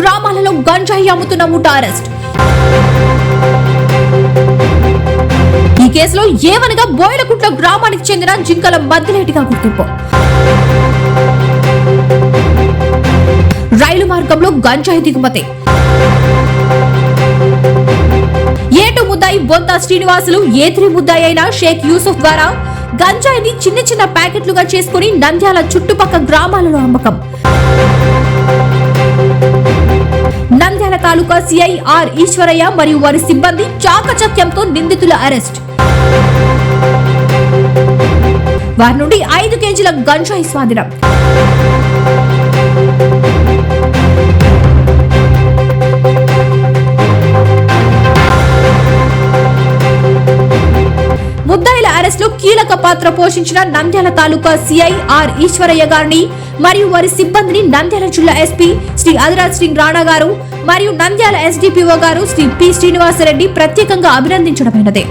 గ్రామాలలో గంజాయి అమ్ముతున్న ముఠా అరెస్ట్ ఈ కేసులో ఏవనగా బోయలకుంట్ల గ్రామానికి చెందిన జింకల మద్దిలేటిగా గుర్తింపు. రైలు మార్గంలో గంజాయి దిగుమతి. ఏటు ముద్దాయి బొంత శ్రీనివాసులు ఏత్రి ముద్దాయి అయిన షేక్ యూసుఫ్ ద్వారా గంజాయిని చిన్న చిన్న ప్యాకెట్లుగా చేసుకుని నంద్యాల చుట్టుపక్కల గ్రామాలలో అమ్మకం. నంద్యాల తాలూకా సిఐ ఆర్ ఈశ్వరయ్య మరియు వారి సిబ్బంది చాకచక్యంతో నిందితుల అరెస్ట్. వారి నుండి ఐదు కేజీల గంజాయి స్వాధీనం. కీలక పాత్ర పోషించిన నంద్యాల తాలూకా సిఐ ఆర్ ఈశ్వరయ్య గారిని మరియు వారి సిబ్బందిని నంద్యాల జిల్లా ఎస్పీ శ్రీ అదిరాజ్ సింగ్ రాణా గారు మరియు నంద్యాల ఎస్డిపిఓ గారు శ్రీ పి శ్రీనివాసరెడ్డి ప్రత్యేకంగా అభినందించడమైనదే.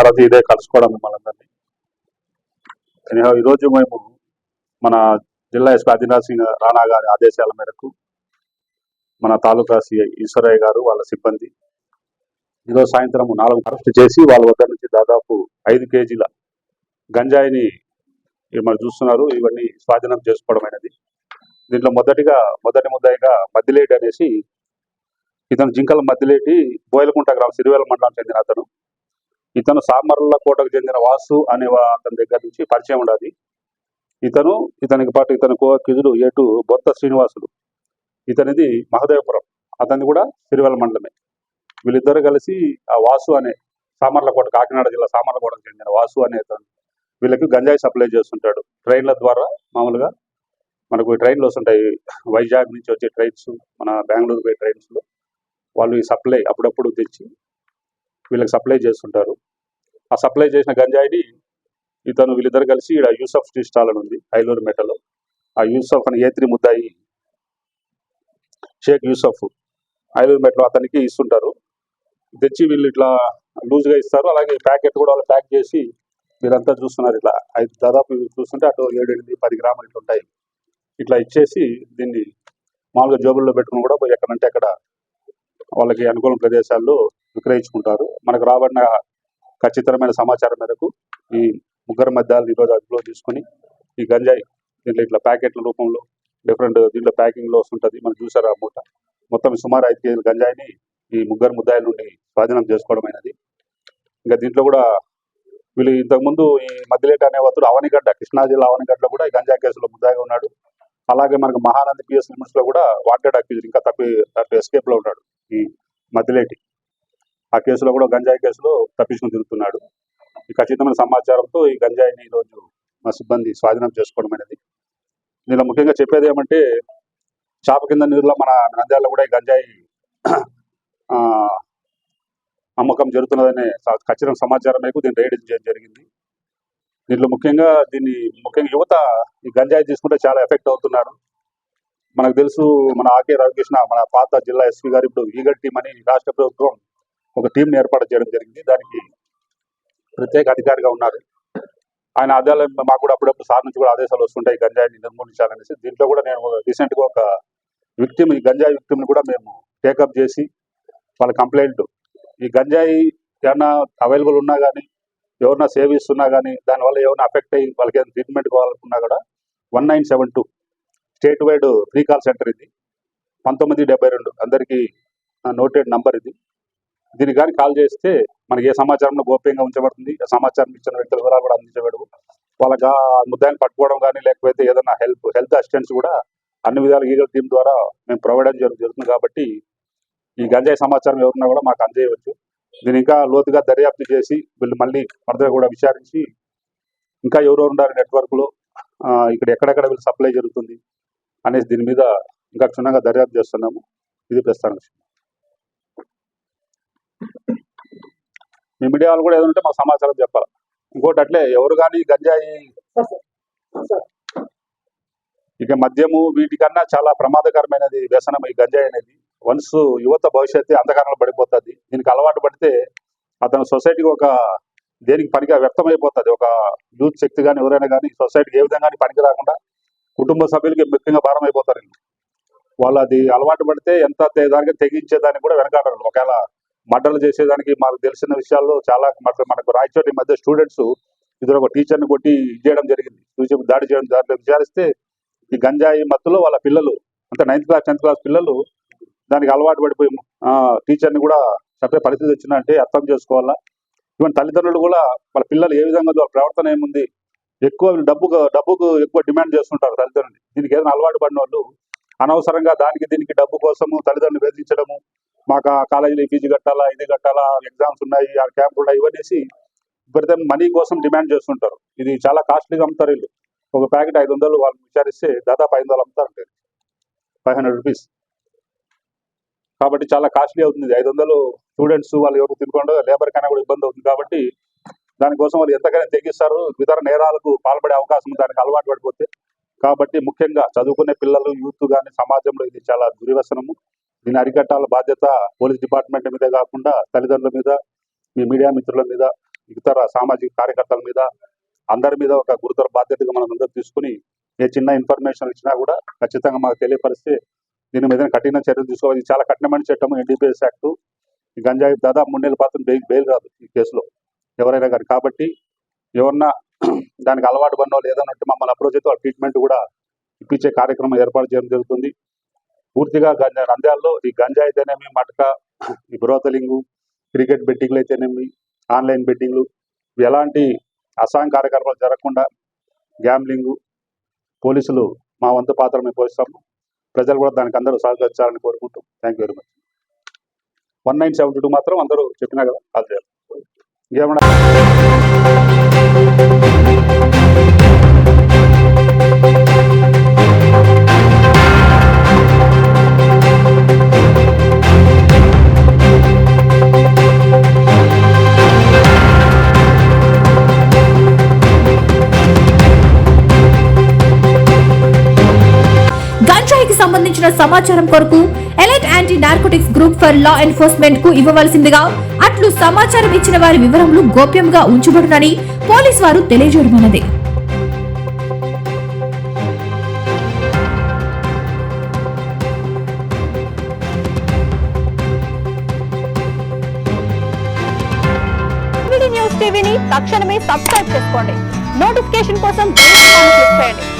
తర్వాత ఇదే కలుసుకోవడం మిమ్మల్ని అందరినీ. ఎనీహౌ ఈరోజు మేము మన జిల్లా ఎస్పీ ఆదినాథ్ సింగ్ రాణా గారి ఆదేశాల మేరకు మన తాలూకా సిఐ ఈశ్వరయ్య గారు వాళ్ళ సిబ్బంది ఈరోజు సాయంత్రం నాలుగు అరెస్ట్ చేసి వాళ్ళ వద్ద నుంచి దాదాపు ఐదు కేజీల గంజాయిని మరి చూస్తున్నారు. ఇవన్నీ స్వాధీనం చేసుకోవడమైనది. దీంట్లో మొదటిగా మొదటి ముద్దాయిగా మద్దిలేటి అనేసి ఇతను జింకల మద్దిలేటి బోయలకుంట గ్రామం సిరివేల మండలం చెందిన అతను. ఇతను సామర్ల కోటకు చెందిన వాసు అనే అతని దగ్గర నుంచి పరిచయం ఉండాలి ఇతను ఇతనికి పాటు ఇతని కోకిజుడు ఏటు బొత్త శ్రీనివాసుడు ఇతనిది మహదేవపురం. అతనిది కూడా సిరివెల మండలమే. వీళ్ళిద్దరు కలిసి ఆ వాసు అనే సామర్లకోట కాకినాడ జిల్లా సామర్లకోటకు చెందిన వాసు అనే అతను వీళ్ళకి గంజాయి సప్లై చేస్తుంటాడు. ట్రైన్ల ద్వారా మామూలుగా మనకు ట్రైన్లు వస్తుంటాయి. వైజాగ్ నుంచి వచ్చే ట్రైన్స్ మన బెంగళూరు పోయే ట్రైన్స్లో వాళ్ళు ఈ సప్లై అప్పుడప్పుడు తెచ్చి వీళ్ళకి సప్లై చేస్తుంటారు. ఆ సప్లై చేసిన గంజాయిని ఇతను వీళ్ళిద్దరు కలిసి ఇక్కడ యూసఫ్ టీ స్టాల్ అని ఉంది ఐలూరు మెటలో ఆ యూసఫ్ అని ఏత్రి ముద్దాయి షేక్ యూసఫ్ ఐలూరు మెటలో అతనికి ఇస్తుంటారు. తెచ్చి వీళ్ళు ఇట్లా లూజ్గా ఇస్తారు అలాగే ప్యాకెట్ కూడా వాళ్ళు ప్యాక్ చేసి మీరంతా చూస్తున్నారు ఇట్లా. ఐదు దాదాపు చూస్తుంటే అటు ఏడు ఎనిమిది పది గ్రాములు ఇట్లా ఉంటాయి. ఇట్లా ఇచ్చేసి దీన్ని మామూలుగా జేబుల్లో పెట్టుకుని కూడా పోయి ఎక్కడంటే అక్కడ వాళ్ళకి అనుకూల ప్రదేశాల్లో విక్రయించుకుంటారు. మనకు రాబడిన ఖచ్చితమైన సమాచారం మేరకు ఈ ముగ్గురు మధ్యాలు ఈరోజు అదుపులో తీసుకుని ఈ గంజాయి దీంట్లో ఇట్లా ప్యాకెట్ల రూపంలో డిఫరెంట్ దీంట్లో ప్యాకింగ్లో వస్తుంటుంది. మనం చూసారు ఆ మూట. మొత్తం సుమారు ఐదు కేజీల గంజాయిని ఈ ముగ్గురు ముద్దాయిల నుండి స్వాధీనం చేసుకోవడం అయినది. ఇంకా దీంట్లో కూడా వీళ్ళు ఇంతకుముందు ఈ మద్దిలేట అనే అతడు అవనిగడ్డ కృష్ణా జిల్లా అవనిగడ్డలో కూడా ఈ గంజాయి కేసులో ముద్దాయిగా ఉన్నాడు. అలాగే మనకు మహానంది పిఎస్ లిమిట్స్లో కూడా వాంటెడ్ అక్యూజ్ ఇంకా తప్పి తప్పి ఎస్కేప్లో ఉన్నాడు ఈ మద్దిలేటి. ఆ కేసులో కూడా గంజాయి కేసులో తప్పించుకుని తిరుగుతున్నాడు. ఈ ఖచ్చితమైన సమాచారంతో ఈ గంజాయిని ఈరోజు మా సిబ్బంది స్వాధీనం చేసుకోవడం అనేది. దీనిలో ముఖ్యంగా చెప్పేది ఏమంటే చాప కింద నీరులో మన నంద్యాలలో కూడా ఈ గంజాయి అమ్మకం జరుగుతున్నదనే స- సమాచారం మేరకు దీన్ని రైడ్ చేయడం జరిగింది. దీంట్లో ముఖ్యంగా దీన్ని ముఖ్యంగా యువత ఈ గంజాయి తీసుకుంటే చాలా ఎఫెక్ట్ అవుతున్నారు మనకు తెలుసు మన ఆకే రవికృష్ణ మన పాత జిల్లా ఎస్పీ గారు ఇప్పుడు ఈగల్ టీం అని రాష్ట్ర ప్రభుత్వం ఒక టీంని ఏర్పాటు చేయడం జరిగింది. దానికి ప్రత్యేక అధికారిగా ఉన్నారు. ఆయన ఆదాయాలు మాకు కూడా అప్పుడప్పుడు సార్ నుంచి కూడా ఆదేశాలు వస్తుంటాయి. గంజాయిని నిర్మూలించాలనేసి. దీంట్లో కూడా నేను రీసెంట్గా ఒక విక్టిమ్ ఈ గంజాయి విక్టిమ్ని కూడా మేము టేకప్ చేసి వాళ్ళ కంప్లైంట్ ఈ గంజాయి ఏమన్నా అవైలబుల్ ఉన్నా కానీ ఎవరన్నా సేవిస్తున్నా కానీ దానివల్ల ఏమైనా అఫెక్ట్ అయ్యి వాళ్ళకి ఏదైనా ట్రీట్మెంట్ కావాలనుకున్నా కూడా one nine seven two statewide free call centre ఇది. పంతొమ్మిది డెబ్బై రెండు. అందరికీ నోటెడ్ నంబర్ ఇది. దీనికి కానీ కాల్ చేస్తే మనకి ఏ సమాచారం గోప్యంగా ఉంచబడుతుంది ఆ సమాచారం ఇచ్చిన వ్యక్తుల వివరాలు కూడా అందించబడవు వాళ్ళకి ఆ ముద్దాయిని పట్టుకోవడం కానీ లేకపోతే ఏదైనా హెల్ప్ హెల్త్ అసిస్టెంట్స్ కూడా అన్ని విధాల ఈగల్ టీం ద్వారా మేము ప్రొవైడ్ చేయడం జరుగుతుంది కాబట్టి ఈ గంజాయి సమాచారం ఎవరున్నా కూడా మాకు అందజేయవచ్చు దీని ఇంకా లోతుగా దర్యాప్తు చేసి వీళ్ళు మళ్ళీ ఫర్దర్ కూడా విచారించి ఇంకా ఎవరెవరు ఉన్నారు నెట్వర్క్లో ఆ, ఇక్కడ ఎక్కడెక్కడ వీళ్ళు సప్లై జరుగుతుంది అనేసి దీని మీద ఇంకా క్షుణ్ణంగా దర్యాప్తు చేస్తున్నాము. ఇది ప్రస్తుతానికి. మీ మీడియా వాళ్ళు కూడా ఏదంటే మాకు సమాచారం చెప్పాలి. ఇంకోటి అట్లే ఎవరు కానీ గంజాయి ఇక మద్యము వీటికన్నా చాలా ప్రమాదకరమైనది వ్యసనం ఈ గంజాయి అనేది. వన్స్ యువత భవిష్యత్తు అంధకారంలో పడిపోతుంది. దీనికి అలవాటు పడితే అతను సొసైటీకి ఒక దేనికి పనిగా వ్యక్తమైపోతుంది. ఒక యూత్ శక్తి కానీ ఎవరైనా కానీ సొసైటీకి ఏ విధంగా పనికి రాకుండా కుటుంబ సభ్యులకి ముఖ్యంగా భారం అయిపోతారు. వాళ్ళు అది అలవాటు పడితే ఎంత దానికి తెగించేదానికి కూడా వెనకాడరు. ఒకవేళ మర్డర్లు చేసేదానికి మాకు తెలిసిన విషయాల్లో చాలా మనకు మనకు రాయచోటి మధ్య స్టూడెంట్స్ ఇద్దరు ఒక టీచర్ని కొట్టి ఇది చేయడం జరిగింది. చూసి దాడి చేయడం దాంట్లో విచారిస్తే ఈ గంజాయి మత్తులో వాళ్ళ పిల్లలు అంటే నైన్త్ క్లాస్ టెన్త్ క్లాస్ పిల్లలు దానికి అలవాటు పడిపోయి ఆ, టీచర్ని కూడా చెప్పే పరిస్థితి వచ్చిందంటే అర్థం చేసుకోవాలా? ఈవెన్ తల్లిదండ్రులు కూడా వాళ్ళ పిల్లలు ఏ విధంగా వాళ్ళ ప్రవర్తన ఏముంది? ఎక్కువ డబ్బు డబ్బుకు డబ్బుకు ఎక్కువ డిమాండ్ చేస్తుంటారు తల్లిదండ్రులు. దీనికి ఏదైనా అలవాటు పడిన వాళ్ళు అనవసరంగా దానికి దీనికి డబ్బు కోసము తల్లిదండ్రులు వేధించడము మాకు ఆ కాలేజీలో ఫీజు కట్టాలా ఇది కట్టాలా ఎగ్జామ్స్ ఉన్నాయి ఆ క్యాంపులు ఉన్నాయి ఇవనేసి విపరీతం మనీ కోసం డిమాండ్ చేస్తుంటారు. ఇది చాలా కాస్ట్లీగా అమ్ముతారు వీళ్ళు. ఒక ప్యాకెట్ ఐదు వందలు వాళ్ళు విచారిస్తే దాదాపు ఐదు వందలు అమ్ముతారు ఫైవ్ హండ్రెడ్ రూపీస్. కాబట్టి చాలా కాస్ట్లీ అవుతుంది. ఇది. ఐదు వందలు స్టూడెంట్స్ వాళ్ళు ఎవరు తినకుండా లేబర్ కైనా కూడా ఇబ్బంది అవుతుంది కాబట్టి దానికోసం వాళ్ళు ఎంతకైనా తెగిస్తారు. ఇతర నేరాలకు పాల్పడే అవకాశం దానికి అలవాటు పడిపోతే. కాబట్టి ముఖ్యంగా చదువుకునే పిల్లలు యూత్ కానీ సమాజంలో ఇది చాలా దుర్వ్యసనము. దీన్ని అరికట్టాల బాధ్యత పోలీస్ డిపార్ట్మెంట్ మీదే కాకుండా తల్లిదండ్రుల మీద మీ మీడియా మిత్రుల మీద ఇతర సామాజిక కార్యకర్తల మీద అందరి మీద ఒక గురుతర బాధ్యతగా మనం అందరూ తీసుకుని ఏ చిన్న ఇన్ఫర్మేషన్ ఇచ్చినా కూడా ఖచ్చితంగా మాకు తెలియపరిస్తే దీని మీద కఠిన చర్యలు తీసుకోవాలి. చాలా కఠినమైన చట్టం ఎన్డీపీఎస్ యాక్ట్ గంజాయి దాదాపు మూడు నెలల పాత్ర బెయిల్ బెయిల్ రాదు ఈ కేసులో. ఎవరైనా కానీ. కాబట్టి ఎవరన్నా దానికి అలవాటు పడిన వాళ్ళు ఏదైనా ఉంటే మమ్మల్ని అప్రోచ్ అయితే వాళ్ళ ట్రీట్మెంట్ కూడా ఇప్పించే కార్యక్రమం ఏర్పాటు చేయడం జరుగుతుంది. పూర్తిగా గంజా నంద్యాలలో ఈ గంజా అయితేనేమి మటక ఈ బ్రోతలింగు క్రికెట్ బెట్టింగ్లు అయితేనేమి ఆన్లైన్ బెట్టింగ్లు ఎలాంటి అసాంఘ కార్యక్రమాలు జరగకుండా గ్యాంబ్లింగు పోలీసులు మా వంతు పాత్ర మేము పోషిస్తాము. ప్రజలు కూడా దానికి అందరూ సహకరించాలని కోరుకుంటూ thank you very much one nine seventy two మాత్రం అందరూ చెప్పినా కదా కాల్ చేయాలి ఇంకేమన్నా? సమాచారం కొరకు elite anti narcotics group for law ఎన్ఫోర్స్మెంట్కు ఇవ్వవలసిందిగా అట్లు సమాచారం ఇచ్చిన వారి వివరములు గోప్యంగా ఉంచబడునని పోలీస్ వారు తెలియజేయడమన్నది టీవీని తక్షణమే సబ్స్క్రైబ్ చేసుకోండి. నోటిఫికేషన్ కోసం క్లిక్ చేయండి.